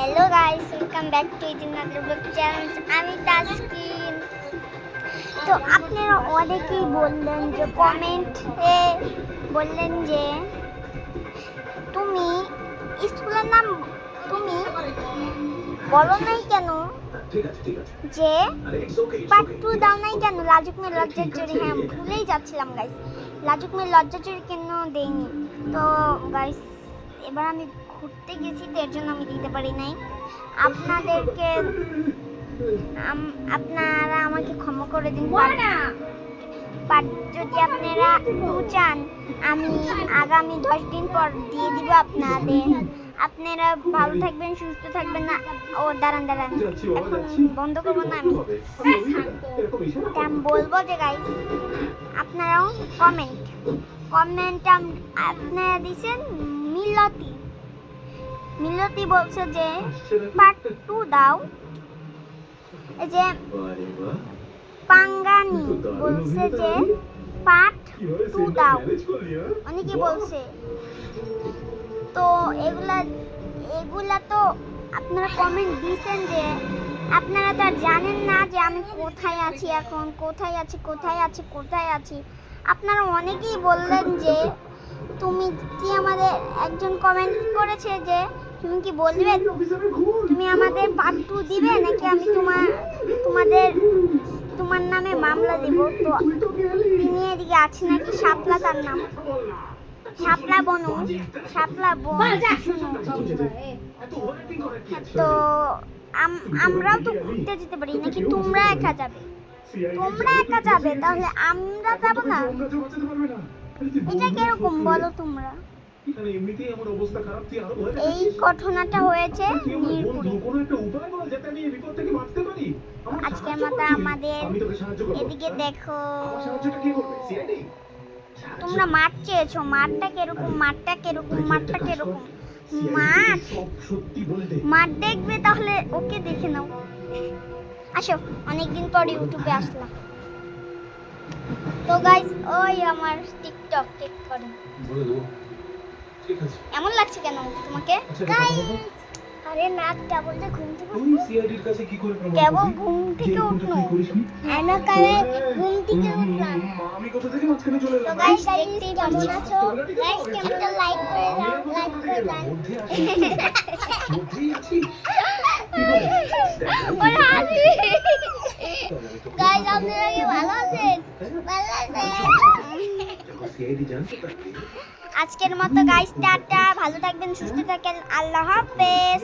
Hello guys welcome back to ইতিনাদের blog channel আমি তাসকিন তো আপনারা অনেকেই বললেন যে কমেন্টে বললেন যে তুমি স্কুলের নাম তুমি বলো নাই কেন? যে পার্ট টু দাও নাই কেন? লাজুক মেয়ে লজ্জার চুরি। হ্যাঁ ভুলেই যাচ্ছিলাম গাইস লাজুক মেয়ে লজ্জার চুরি কেন দেইনি? তো গাইস এবার আমি ঘুরতে গেছি তো এর জন্য আমি দিতে পারি নাই। আপনাদেরকে আপনারা আমাকে ক্ষমা করে দিন বাট যদি আপনারা চান আমি আগামী দশ দিন পর দিয়ে দিব আপনাদের। আপনারা ভালো থাকবেন সুস্থ থাকবেন না। ও দাঁড়ান দাঁড়ান। এখন বন্ধ করব না আমি। আমি বলব যে গাইস আপনারাও কমেন্ট কমেন্ট আপনারা দিচ্ছেন মিলতি। মিলতি বলছে যে পার্ট টু দাও। এই যে পাঙ্গানি বলছে যে পার্ট টু দাও? অনেকে বলছে। তো এগুলা এগুলা তো আপনারা কমেন্ট দিয়েছেন যে, আপনারা তো আর জানেন না যে আমি কোথায় আছি এখন, কোথায় আছি কোথায় আছি কোথায় আছি। আপনারা অনেকেই বললেন যে, তুমি কি আমাদের একজন কমেন্ট করেছে যে তুমি কি বলবে। তুমি আমাদের পার্ট টু দিবে নাকি আমি তোমার তোমাদের তোমার নামে মামলা দিব তো তিনি এদিকে আছে নাকি শাপলা তার নাম। শাপলা বনু শাপলা বন? তো আম- আমরাও তো ঘুরতে যেতে পারি নাকি তোমরা একা যাবে তোমরা একা যাবে তাহলে আমরা যাব না এটা কীরকম বলো তোমরা এই ঘটনাটা হয়েছে আজকের মতো আমাদের এদিকে হ্যাঁ? দেখো। তোমরা মাঠ চেয়েছো। মাঠটা কীরকম? মাঠটা কীরকম? মাঠটা কীরকম? মাঠ। মাঠ দেখবে তাহলে ওকে দেখে নাও। আসো অনেকদিন পর ইউটিউবে আসলাম। তো গাইস ওই আমার টিকটক টিক করে। এমন লাগছে কেন তোমাকে? আচ্ছা। আরে নাকটা বলতে ঘুম থেকে তুই সিআইডির কাছে কি করে প্রমাণ কেবল? ঘুম থেকে উঠল? আমি কালে ঘুম থেকে উঠলাম। আমি কোথা থেকে মাঝখানে চলে তো এলাম? গাইস দেখতেই কেমন আছো গাইস কেমনটা লাইক করে দাও লাইক করে দাও? ওর হাসি গাইস আপনারা কি ভালো আছেন? ভালো আছেন? আজকের মতো গাইস টাটা। ভালো থাকবেন সুস্থ থাকেন। আল্লাহ হাফেজ।